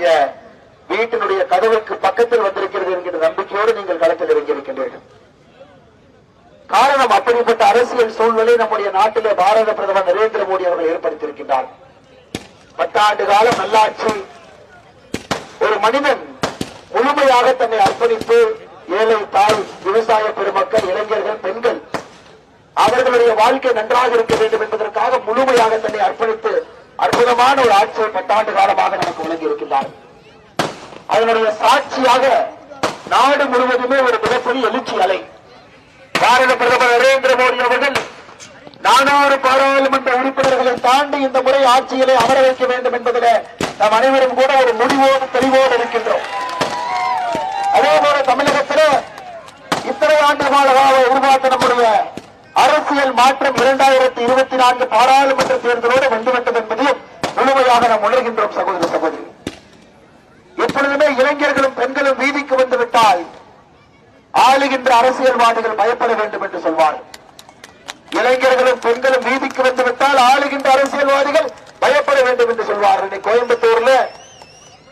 உங்களுடைய வீட்டினுடைய கதவுக்கு பக்கத்தில் வந்திருக்கிறது என்கிற நம்பிக்கையோடு நீங்கள் களத்தில் இறங்கியிருக்கின்றீர்கள். காரணம் அப்படிப்பட்ட அரசியல் சூழ்நிலை நம்முடைய நாட்டிலே பாரத பிரதமர் நரேந்திர மோடி அவர்கள் ஏற்படுத்தியிருக்கின்றார். பத்தாண்டு காலம் நல்லாட்சி. ஒரு மனிதன் முழுமையாக தன்னை அர்ப்பணித்து ஏழை தாய் விவசாய பெருமக்கள் இளைஞர்கள் பெண்கள் அவர்களுடைய வாழ்க்கை நன்றாக இருக்க வேண்டும் என்பதற்காக முழுமையாக தன்னை அர்ப்பணித்து அற்புதமான ஒரு ஆட்சியை பத்தாண்டு காலமாக நமக்கு வழங்கி இருக்கின்றார் அதனுடைய சாட்சியாக நாடு முழுவதுமே ஒரு மிகப்பெரிய எழுச்சி அலை. பாரத பிரதமர் நரேந்திர மோடி அவர்கள் நானூறு பாராளுமன்ற உறுப்பினர்களை தாண்டி இந்த முறை ஆட்சியிலே அமர வைக்க வேண்டும் என்பதில் நாம் அனைவரும் கூட ஒரு முடிவோடு தெளிவோடு இருக்கின்றோம். அதே போல தமிழகத்தில் இத்தனை ஆண்டு கால உருவாக்க நம்முடைய அரசியல் மாற்றம் இரண்டாயிரத்தி இருபத்தி நான்கு பாராளுமன்ற தேர்தலோடு வந்துவிட்டது என்பதையும் முழுமையாக நாம் உணர்கின்றோம் சகோதர சகோதரி. எப்பொழுதுமே இளைஞர்களும் பெண்களும் வீதிக்கு வந்து விட்டால் ஆளுகின்ற அரசியல்வாதிகள் பயப்பட வேண்டும் என்று சொல்வார். இளைஞர்களும் பெண்களும் வீதிக்கு வந்து விட்டால் ஆளுகின்ற அரசியல்வாதிகள் பயப்பட வேண்டும் என்று சொல்வார் கோயம்புத்தூர்ல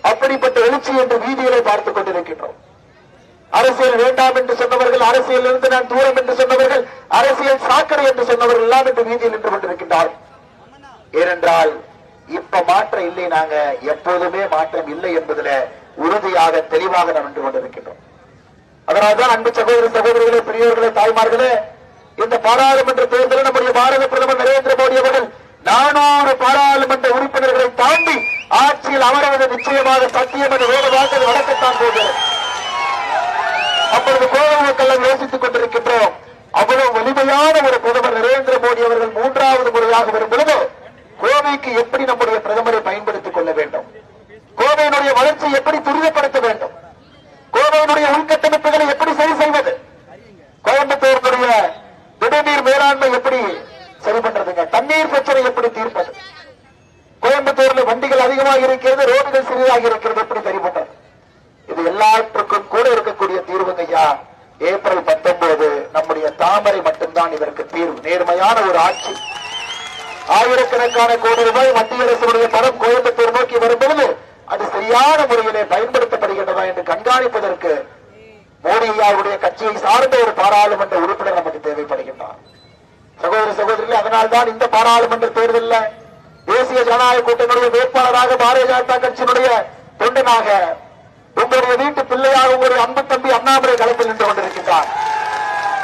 அப்படிப்பட்ட எழுச்சி என்று வீதிகளை பார்த்துக் கொண்டிருக்கின்றோம். அரசியல் வேண்டாம் என்று சொன்னவர்கள் அரசியல் இருந்து நான் தூரம் என்று சொன்னவர்கள் அரசியல் சாக்கடை என்று சொன்னவர்கள் எல்லாம் என்று வீதியில் நின்று கொண்டிருக்கின்றார் ஏனென்றால் இப்ப மாற்றம் இல்லை நாங்க எப்போதுமே மாற்றம் இல்லை என்பதில் உறுதியாக தெளிவாக நாம் நின்று கொண்டிருக்கின்றோம். அதனால்தான் அன்பு சகோதர சகோதரிகளே பெரியவர்களே தாய்மார்களே இந்த பாராளுமன்ற தேர்தலில் நம்முடைய பாரத பிரதமர் நரேந்திர மோடி அவர்கள் நானூறு பாராளுமன்ற உறுப்பினர்களை தாண்டி ஆட்சியில் அமர்வது நிச்சயமாக சத்தியம் என்று வேறு வார்த்தை நடக்கத்தான் போகிறது. அப்பொழுது கோவை மக்கள் யோசித்துக் கொண்டிருக்கின்றோம். அவ்வளவு வலிமையான ஒரு பிரதமர் நரேந்திர மோடி அவர்கள் மூன்றாவது முறையாக வரும் பொழுது கோவைக்கு எப்படி நம்முடைய பிரதமரை பயன்படுத்திக் கொள்ள வேண்டும்? கோவையினுடைய வளர்ச்சியை எப்படி துரிதப்படுத்த வேண்டும்? கோவையினுடைய உள்கட்டமைப்புகளை எப்படி சரி செய்வது? கோயம்புத்தூருடைய திடநீர் மேலாண்மை எப்படி சரி பண்றதுங்க? தண்ணீர் பிரச்சனை எப்படி தீர்ப்பது? கோயம்புத்தூர்ல வண்டிகள் அதிகமாக இருக்கிறது ரோடுகள் சிறிதாக இருக்கிறது எப்படி சரி பண்றது இது எல்லாற்றுக்கும் கூட இருக்கக்கூடிய தீர்வுங்க ஐயா ஏப்ரல் பத்தொன்பது நம்முடைய தாமரை மட்டும்தான் இதற்கு தீர்வு. நேர்மையான ஒரு ஆட்சி. ஆயிரக்கணக்கான கோடி ரூபாய் மத்திய அரசுடைய பணம் கோயம்புத்தூர் நோக்கி வரும்பொழுது அது சரியான முறையிலே பயன்படுத்தப்படுகின்றதா என்று கண்காணிப்பதற்கு மோடி ஐயாவுடைய கட்சியை சார்ந்த ஒரு பாராளுமன்ற உறுப்பினர் நமக்கு தேவைப்படுகின்றார். சகோதர சகோதரிகளே அதனால்தான் இந்த பாராளுமன்ற தேர்தலில் தேசிய ஜனநாயக கூட்டணியுடைய வேட்பாளராக பாரதிய ஜனதா கட்சியினுடைய தொண்டனாக உங்களுடைய வீட்டு பிள்ளையாக உங்களுடைய அன்பு தம்பி அண்ணாமலை களத்தில் நின்று கொண்டிருக்கின்றார்.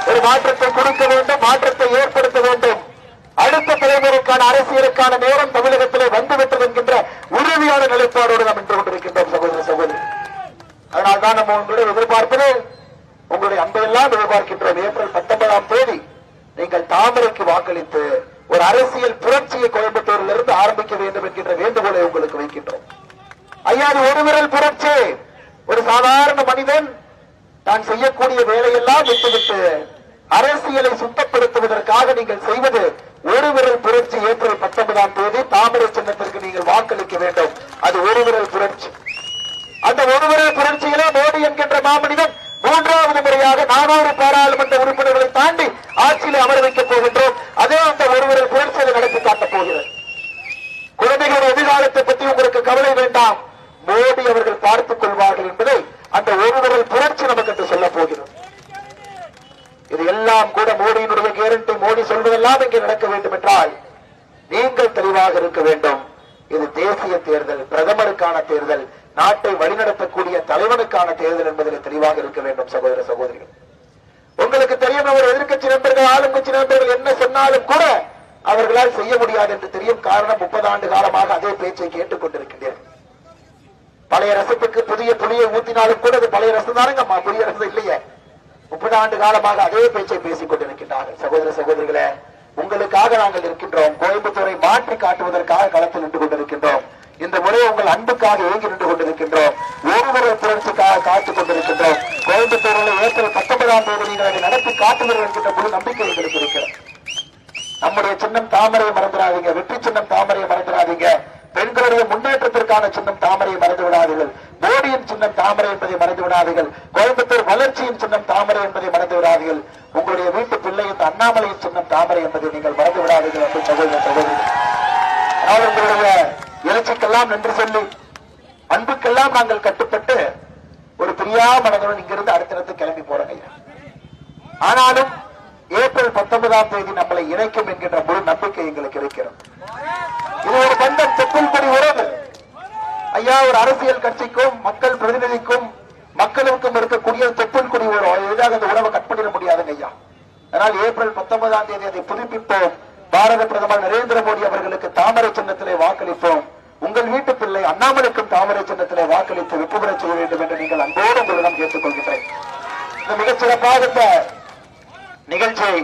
ஒரு மாற்றத்தை கொடுக்க வேண்டும் மாற்றத்தை ஏற்படுத்த வேண்டும். அடுத்த தலைமுறைக்கான அரசியலுக்கான நேரம் தமிழகத்திலே வந்துவிட்டது என்கின்ற உறுதியான நிலைப்பாடோடு நாம் நின்று கொண்டிருக்கின்றோம் சகோதர சகோதரி. அதனால்தான் நம்ம உங்களுடைய எதிர்பார்ப்பது உங்களுடைய அன்பையெல்லாம் எதிர்பார்க்கின்றோம். ஏப்ரல் பத்தொன்பதாம் தேதி நீங்கள் தாமரைக்கு வாக்களித்து ஒரு அரசியல் புரட்சியை கோயம்புத்தூரிலிருந்து ஆரம்பிக்க வேண்டும் என்கின்ற வேண்டுகோளை உங்களுக்கு வைக்கின்றோம். ஐயா ஒரு விரல் புரட்சி. ஒரு சாதாரண மனிதன் தான் செய்யக்கூடிய வேலையெல்லாம் விட்டுவிட்டு அரசியலை சுத்தப்படுத்துவதற்காக நீங்கள் செய்வது ஒரு விரல் புரட்சி ஏப்ரல் பத்தொன்பதாம் தேதி தாமரை சின்னத்திற்கு நீங்கள் வாக்களிக்க வேண்டும். அது ஒரு விரல் புரட்சி. அந்த ஒரு விரல் புரட்சியிலே மோடி என்கின்ற மாமனிதன் மூன்றாவது முறையாக நானூறு பாராளுமன்ற உறுப்பினர்களை தாண்டி ஆட்சியில் அமர வைக்கப் போகின்றோம். அதே அந்த ஒரு விரல் புரட்சியை நடத்தி காட்டப் போகிறது. குழந்தைகளுடைய எதிர்காலத்தை பற்றி உங்களுக்கு கவலை வேண்டாம். மோடி அவர்கள் பார்த்துக் கொள்வார்கள் என்பதை அந்த ஒரு விரல் புரட்சி நமக்கு என்று சொல்ல போகிறோம் இது எல்லாம் கூட மோடியினுடைய கேரண்டி மோடி சொல்வதெல்லாம் இங்கே நடக்க வேண்டும் என்றால் நீங்கள் தெளிவாக இருக்க வேண்டும். இது தேசிய தேர்தல் பிரதமருக்கான தேர்தல் நாட்டை வழிநடத்தக்கூடிய தலைவனுக்கான தேர்தல் என்பதில் தெளிவாக இருக்க வேண்டும் சகோதர சகோதரிகள். உங்களுக்கு தெரியும் அவர் எதிர்கட்சி நண்பர்கள் ஆளுங்கட்சி நண்பர்கள் என்ன சொன்னாலும் கூட அவர்களால் செய்ய முடியாது என்று தெரியும். காரணம் முப்பது ஆண்டு காலமாக அதே பேச்சை கேட்டுக் கொண்டிருக்கின்றேன் பழைய ரசத்துக்கு புதிய புளியை ஊத்தினாலும் கூட அது பழைய ரசம் தானுங்க புதிய ரசம் இல்லையே. முப்பது ஆண்டு காலமாக அதே பேச்சை பேசிக் கொண்டிருக்கின்றார்கள். சகோதர சகோதரிகளே உங்களுக்காக நாங்கள் இருக்கின்றோம். கோயம்புத்தூரை மாற்றி காட்டுவதற்காக களத்தில் நின்று கொண்டிருக்கின்றோம். இந்த முறை உங்கள் அன்புக்காக இயங்கி நின்று கொண்டிருக்கின்றோம். ஒருவரை புரட்சிக்காக காத்துக் கொண்டிருக்கின்றோம். கோயம்புத்தூரில் ஏப்ரல் பத்தொன்பதாம் தேதி நீங்கள் அதை நடத்தி காட்டுவீர்கள் என்கின்ற முழு நம்பிக்கை எங்களுக்கு இருக்கிறது. நம்முடைய சின்னம் தாமரையை மறந்துடாதீங்க. வெற்றி சின்னம் தாமரையை மறந்துடாதீங்க. பெண்களுடைய முன்னேற்றத்திற்கான சின்னம் தாமரையை மறந்து விடாதீர்கள் மோடியின் சின்னம் தாமரை என்பதை மறந்து விடாதீர்கள் கோயம்புத்தூர் வளர்ச்சியின் சின்னம் தாமரை என்பதை மறந்து விடாதீர்கள் உங்களுடைய வீட்டு பிள்ளை இந்த அண்ணாமலையின் சின்னம் தாமரை என்பதை நீங்கள் மறந்து விடாதீர்கள் என்று சகோதரர் சகோதரி. ஆனால் உங்களுடைய எழுச்சிக்கெல்லாம் நன்றி சொல்லி அன்புக்கெல்லாம் நாங்கள் கட்டுப்பட்டு ஒரு பிரியா மனதுடன் இங்கிருந்து அடுத்தடுத்து கிளம்பி போறோம் ஆனாலும் ஏப்ரல் பத்தொன்பதாம் தேதி நம்மளை இணைக்கும் என்கின்ற முழு நம்பிக்கை எங்களுக்கு இருக்கிறது. இது ஒரு பந்தம் செப்புல் கொடி உறவு. ஐயா ஒரு அரசியல் கட்சிக்கும் மக்கள் பிரதிநிதிக்கும் மக்களுக்கும் இருக்கக்கூடிய செப்புல் கொடி உறவு எளிதாக அந்த உறவை கட் பண்ணிட முடியாதுங்க ஐயா. அதனால் ஏப்ரல் பத்தொன்பதாம் தேதி அதை புதுப்பிப்போம். பாரத பிரதமர் நரேந்திர மோடி அவர்களுக்கு தாமரை சின்னத்திலே வாக்களிப்போம். உங்கள் வீட்டு பிள்ளை அண்ணாமலைக்கும் தாமரை சின்னத்திலே வாக்களித்து வெற்றி செய்ய வேண்டும் என்று நீங்கள் அன்போடு உங்களிடம் கேட்டுக்கொள்கிறேன். இந்த மிகச் சிறப்பாக இந்த நிகழ்ச்சியை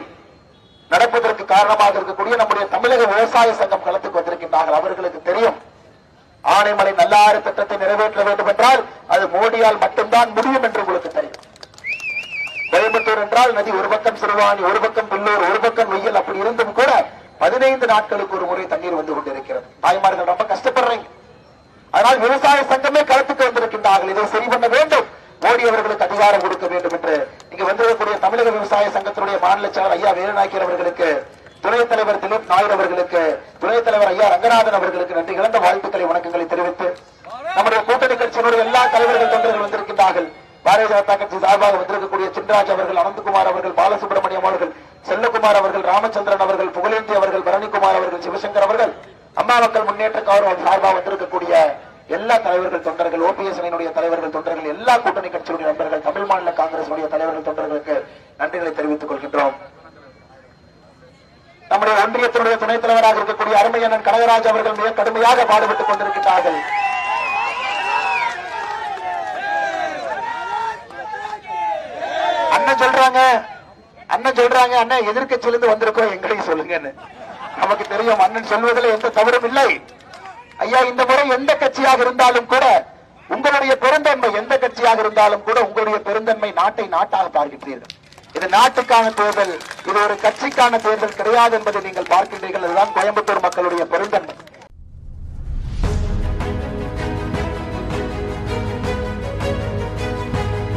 நடப்பதற்கு காரணமாக இருக்கக்கூடிய நம்முடைய தமிழக விவசாய சங்கம் களத்துக்கு வந்திருக்கின்றார்கள் அவர்களுக்கு தெரியும் ஆனைமலை நல்லாறு திட்டத்தை நிறைவேற்ற வேண்டும் என்றால் அது மோடியால் மட்டும்தான் முடியும் என்று உங்களுக்கு தெரியும். கோயம்புத்தூர் என்றால் நதி ஒரு பக்கம் சிறுவாணி ஒரு பக்கம் பில்லூர் ஒரு பக்கம் வெயில் அப்படி இருந்தும் கூட பதினைந்து நாட்களுக்கு ஒரு முறை தண்ணீர் வந்து கொண்டிருக்கிறது. தாய்மார்கள் ரொம்ப கஷ்டப்படுறீங்க. அதனால் விவசாய சங்கமே களத்துக்கு வந்திருக்கின்றார்கள். இதை சரி பண்ண வேண்டும். மோடி அவர்களுக்கு அதிகாரம் கொடுக்க வேண்டும் என்று இங்கு வந்திருக்கக்கூடிய தமிழக விவசாய சங்கத்தினுடைய மாநில செயலர் ஐயா வேலுநாயக்கர் அவர்களுக்கு துணைத் தலைவர் திலீப் நாயர் அவர்களுக்கு துணைத் தலைவர் ஐயா ரங்கநாதன் அவர்களுக்கு நன்றி. கலந்த வாழ்த்துக்களை வணக்கங்களை தெரிவித்து நம்முடைய கூட்டணி கட்சியினுடைய எல்லா தலைவர்கள் தொண்டர்கள் வந்திருக்கின்றார்கள். பாரதிய ஜனதா கட்சி சார்பாக வந்திருக்கக்கூடிய சின்ராஜ் அவர்கள் அனந்தகுமார் அவர்கள் பாலசுப்ரமணியம் அவர்கள் செல்லகுமார் அவர்கள் ராமச்சந்திரன் அவர்கள் புகழேந்தி அவர்கள் பரணிக்குமார் அவர்கள் சிவசங்கர் அவர்கள் அம்மா மக்கள் முன்னேற்ற கௌரவம் சார்பாக வந்திருக்கக்கூடிய எல்லா தலைவர்கள் தொண்டர்கள் ஓபிஎஸ் தலைவர்கள் தொண்டர்கள் எல்லா கூட்டணி கட்சியுடைய நண்பர்கள் ஒன்றியத்தினுடைய துணைத் தலைவராக இருக்கக்கூடிய அருமையண்ணன் கனகராஜ் அவர்கள் மிக கடுமையாக பாடுபட்டுக் கொண்டிருக்கிறார்கள் அண்ணன் சொல்றாங்க அண்ணன் சொல்றாங்க அண்ணன் எதிர்கட்சியிலிருந்து வந்திருக்கோம் எங்களையும் சொல்லுங்கன்னு. நமக்கு தெரியும் அண்ணன் சொல்வதில் எந்த தவறும் இல்லை. ஐயா இந்த முறை எந்த கட்சியாக இருந்தாலும் கூட உங்களுடைய பெருந்தன்மை எந்த கட்சியாக இருந்தாலும் கூட உங்களுடைய பெருந்தன்மை நாட்டை நாட்டாக பார்க்கின்றீர்கள். இது நாட்டுக்கான தேர்தல் இது ஒரு கட்சிக்கான தேர்தல் கிடையாது என்பதை நீங்கள் பார்க்கின்றீர்கள். அதுதான் கோயம்புத்தூர் மக்களுடைய பெருந்தன்மை.